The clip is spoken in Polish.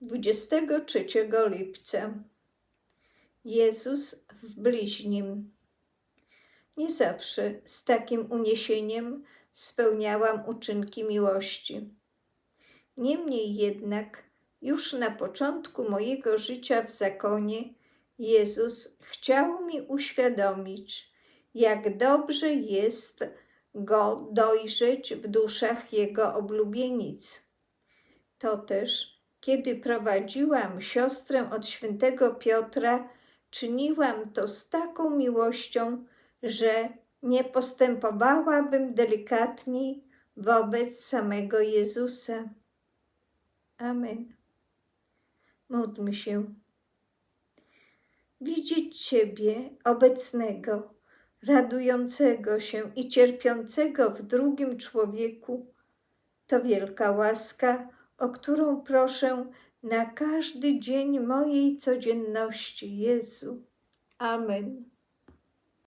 23 lipca Jezus w bliźnim. Nie zawsze z takim uniesieniem spełniałam uczynki miłości. Niemniej jednak, już na początku mojego życia w zakonie, Jezus chciał mi uświadomić, jak dobrze jest Go dojrzeć w duszach Jego oblubienic. To też, kiedy prowadziłam siostrę od świętego Piotra, czyniłam to z taką miłością, że nie postępowałabym delikatniej wobec samego Jezusa. Amen. Módlmy się. Widzieć Ciebie obecnego, radującego się i cierpiącego w drugim człowieku to wielka łaska, o którą proszę na każdy dzień mojej codzienności, Jezu. Amen.